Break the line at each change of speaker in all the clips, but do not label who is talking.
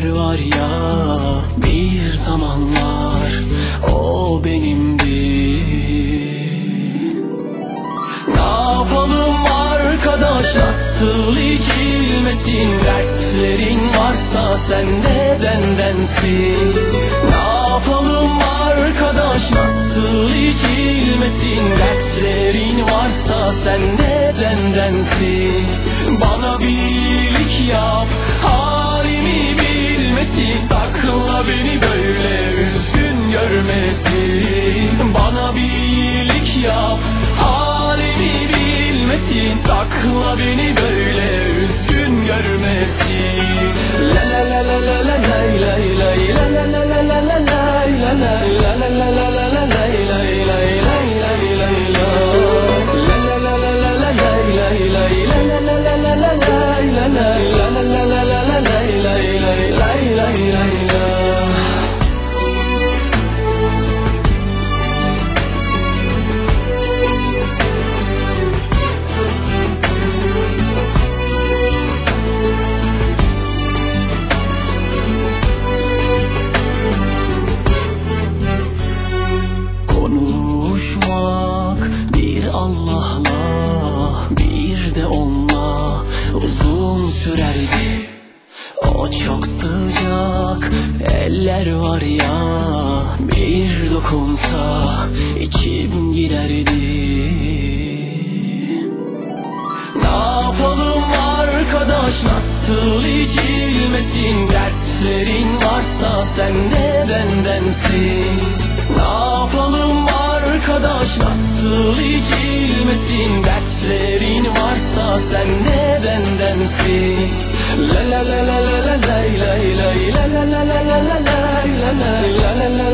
gözler var ya bir zamanlar o benimdi ne yapalım arkadaş nasıl içilmesin? Dertlerin varsa sen de bendensin Ne yapalım arkadaş nasıl içilmesin? Dertlerin varsa sen de bendensin Bana bir iyilik yap halimi bilmesin Sakla beni böyle üzgün görmesin Bana bir iyilik yap halimi bilmesin. Sakla beni böyle üzgün görmesin La la la la la la lay La sürerdi O çok sıcak eller var ya bir dokunsa içim giderdi. Ne yapalım arkadaş nasıl içilmesin? Dertlerin varsa sen de bendensin. Ne yapalım arkadaş nasıl içilmesin Dertlerin varsa sen de bendensin La la la la la la La la la la la la la La la la la la la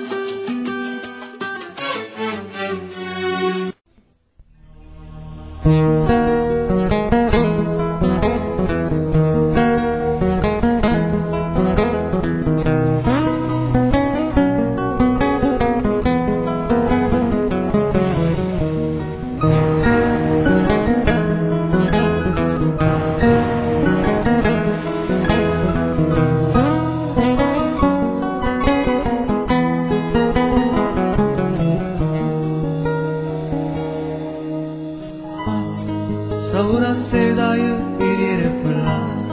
Fırlat sevdayı bir yere fırlat.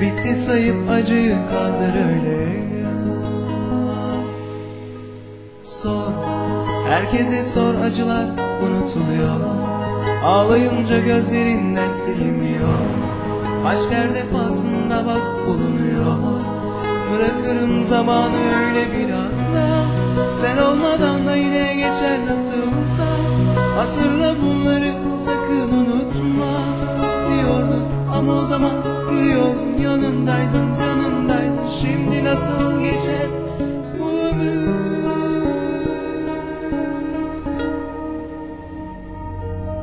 Bitti
sayıp acıyı kaldır öyle. Sor, herkese sor acılar unutuluyor. Ağlayınca gözlerinden silinmiyor Aşk nerede pahasında bak bulunuyor. Bırakırım zamanı öyle biraz da. Sen olmadan da yine geçer nasılsa. Hatırla o zaman biliyorum yanındaydın canımdaydın Şimdi nasıl geçer bu ömür?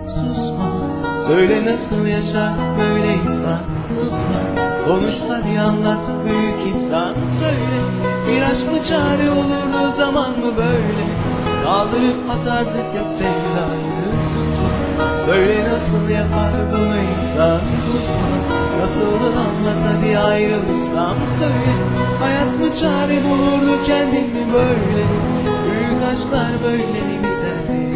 Susma. Söyle nasıl yaşar böyle insan? Susma. Konuş hadi anlat büyük insan. Söyle. Bir aşk mı çare olurdu zaman mı böyle Kaldırıp atardık ya sevdayı Susma. Söyle nasıl yapar bunu insan? Susma. Nasıl anlat hadi ayrılırsam Söyle. Hayat mı çare bulurdu kendin mi böyle? Büyük aşklar böyle mi biterdi